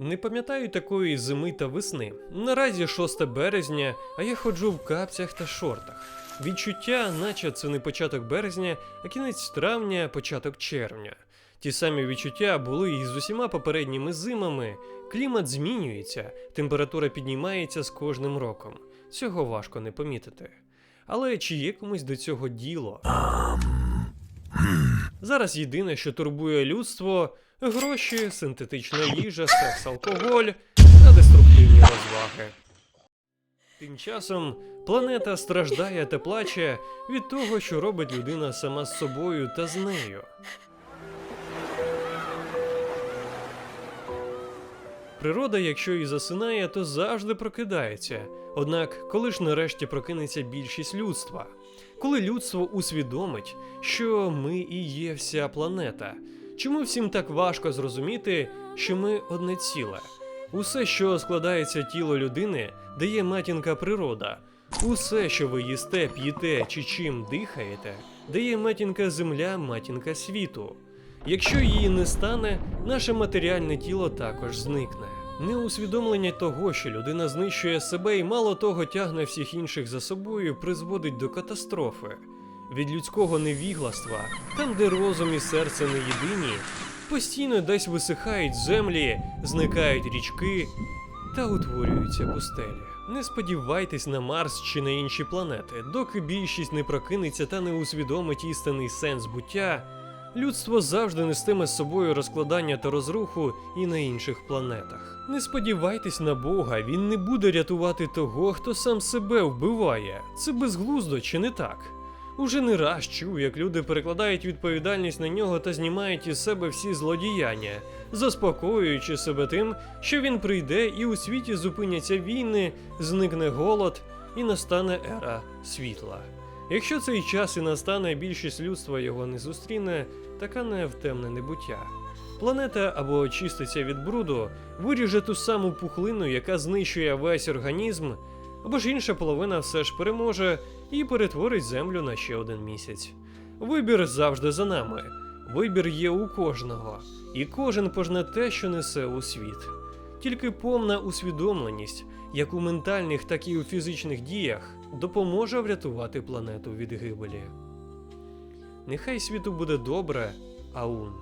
Не пам'ятаю такої зими та весни. Наразі 6 березня, а я ходжу в капцях та шортах. Відчуття, наче це не початок березня, а кінець травня, початок червня. Ті самі відчуття були і з усіма попередніми зимами. Клімат змінюється, температура піднімається з кожним роком. Цього важко не помітити. Але чи є комусь до цього діло? Зараз єдине, що турбує людство гроші, синтетична їжа, секс, алкоголь та деструктивні розваги. Тим часом планета страждає та плаче від того, що робить людина сама з собою та з нею. Природа, якщо і засинає, то завжди прокидається. Однак, коли ж нарешті прокинеться більшість людства? Коли людство усвідомить, що ми і є вся планета, чому всім так важко зрозуміти, що ми одне ціле? Усе, що складається тіло людини, дає матінка природа. Усе, що ви їсте, п'єте чи чим дихаєте, дає матінка земля, матінка світу. Якщо її не стане, наше матеріальне тіло також зникне. Неусвідомлення того, що людина знищує себе і мало того тягне всіх інших за собою, призводить до катастрофи. Від людського невігластва, там, де розум і серце не єдині, постійно десь висихають землі, зникають річки та утворюються пустелі. Не сподівайтесь на Марс чи на інші планети, доки більшість не прокинеться та не усвідомить істинний сенс буття. Людство завжди нестиме з собою розкладання та розруху і на інших планетах. Не сподівайтесь на Бога, він не буде рятувати того, хто сам себе вбиває. Це безглуздо чи не так? Уже не раз чув, як люди перекладають відповідальність на нього та знімають із себе всі злодіяння, заспокоюючи себе тим, що він прийде і у світі зупиняться війни, зникне голод і настане ера світла. Якщо цей час і настане, більшість людства його не зустріне, така не в темне небуття. Планета або очиститься від бруду, виріже ту саму пухлину, яка знищує весь організм, або ж інша половина все ж переможе і перетворить землю на ще один місяць. Вибір завжди за нами. Вибір є у кожного, і кожен пожне те, що несе у світ. Тільки повна усвідомленість, як у ментальних, так і у фізичних діях, допоможе врятувати планету від гибелі. Нехай світу буде добре, аун.